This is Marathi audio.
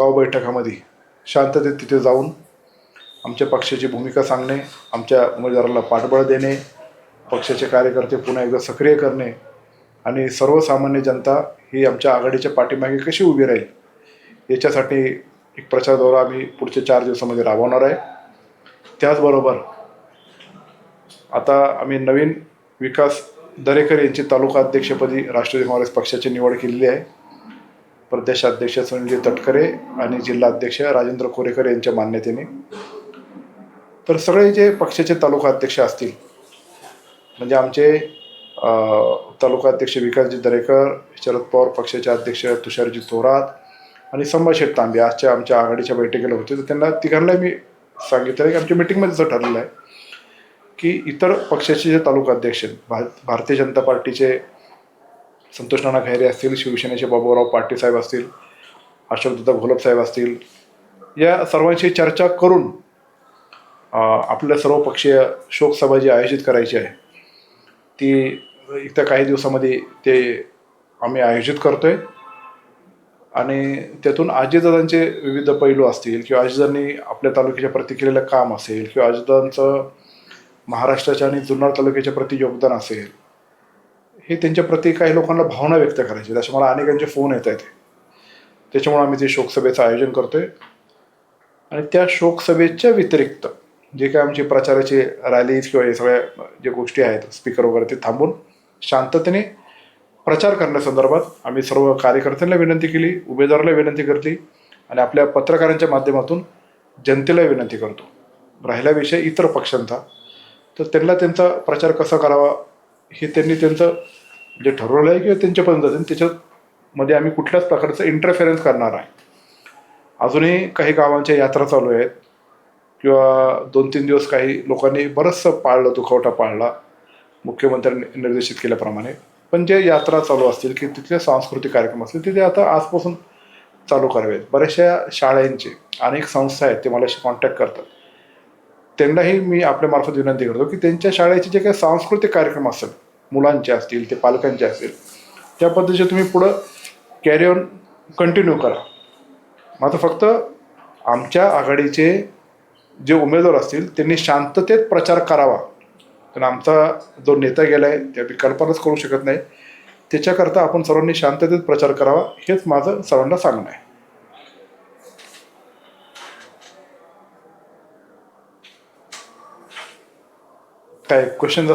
गाव बैठकामध्ये शांततेत तिथे जाऊन आमच्या पक्षाची भूमिका सांगणे आमच्या उमेदवाराला पाठबळ देणे पक्षाचे कार्यकर्ते पुन्हा एकदा सक्रिय करणे आणि सर्वसामान्य जनता ही आमच्या आघाडीच्या पाठीमागे कशी उभी राहील याच्यासाठी एक प्रचार दौरा आम्ही पुढच्या चार दिवसामध्ये राबवणार आहे. त्याचबरोबर आता आम्ही नवीन विकास दरेकर यांची तालुका अध्यक्षपदी राष्ट्रवादी काँग्रेस पक्षाची निवड केलेली आहे. प्रदेशाध्यक्ष सुनीलजी तटकरे आणि जिल्हाध्यक्ष राजेंद्र कोरेकर यांच्या मान्यतेने. तर सगळे जे पक्षाचे तालुका अध्यक्ष असतील म्हणजे आमचे तालुका अध्यक्ष विकासजी दरेकर शरद पवार पक्षाचे अध्यक्ष तुषारजी थोरात आणि संभाषेठ तांबे आजच्या आमच्या आघाडीच्या बैठकीला होते. तर त्यांना तिघांना मी सांगितलं आहे की आमच्या मिटिंगमध्ये असं ठरलेलं आहे की इतर पक्षाचे जे तालुका अध्यक्ष आहेत, भारतीय जनता पार्टीचे संतोष नाना खैरे असतील शिवसेनेचे बाबूराव पाटील साहेब असतील अशोकदत्ता घोलप साहेब असतील या सर्वांशी चर्चा करून आपल्या सर्व पक्षीय शोकसभा जी आयोजित करायची आहे ती इथं काही दिवसामध्ये ते आम्ही आयोजित करतो आहे आणि त्यातून आजीदादांचे विविध पैलू असतील किंवा आजीदांनी आपल्या तालुक्याच्या प्रति केलेलं काम असेल किंवा आजीदांचं महाराष्ट्राच्या आणि जुन्नर तालुक्याच्या प्रति योगदान असेल हे त्यांच्याप्रती काही लोकांना भावना व्यक्त करायची. असे मला अनेकांचे फोन येत आहेत. त्याच्यामुळे आम्ही ते शोकसभेचं आयोजन करतोय. आणि त्या शोकसभेच्या व्यतिरिक्त जे काय आमची प्रचाराची रॅलीज किंवा हे सगळ्या ज्या गोष्टी आहेत स्पीकर वगैरे ते थांबून शांततेने प्रचार करण्यासंदर्भात आम्ही सर्व कार्यकर्त्यांना विनंती केली उमेदवाराला विनंती करली आणि आपल्या पत्रकारांच्या माध्यमातून जनतेला विनंती करतो. राहिला विषय इतर पक्षांचा. तर त्यांना त्यांचा प्रचार कसा करावा हे त्यांनी त्यांचं जे ठरवलं आहे किंवा त्यांच्यापर्यंत पद्धतीने त्याच्यामध्ये आम्ही कुठल्याच प्रकारचं इंटरफेरन्स करणार आहे अजूनही काही गावांच्या यात्रा चालू आहेत. किंवा दोन तीन दिवस काही लोकांनी बरंचसं पाळलं दुखवटा पाळला मुख्यमंत्र्यांनी निर्देशित केल्याप्रमाणे. पण जे यात्रा चालू असतील की तिथले सांस्कृतिक कार्यक्रम असतील तिथे आता आजपासून चालू करावेत बऱ्याचशा शाळांचे अनेक संस्था आहेत ते मला कॉन्टॅक्ट करतात. त्यांनाही मी आपल्यामार्फत विनंती करतो की त्यांच्या शाळेचे जे काही सांस्कृतिक कार्यक्रम असेल मुलांचे असतील ते पालकांचे असतील त्या पद्धतीचे तुम्ही पुढं कॅरी ऑन कंटिन्यू करा. मात्र फक्त आमच्या आघाडीचे जे उमेदवार असतील त्यांनी शांततेत प्रचार करावा. पण आमचा जो नेता गेला आहे त्या कल्पनाच करू शकत नाही. त्याच्याकरता आपण सर्वांनी शांततेत प्रचार करावा हेच माझं सर्वांना सांगणं आहे. काय क्वेश्चन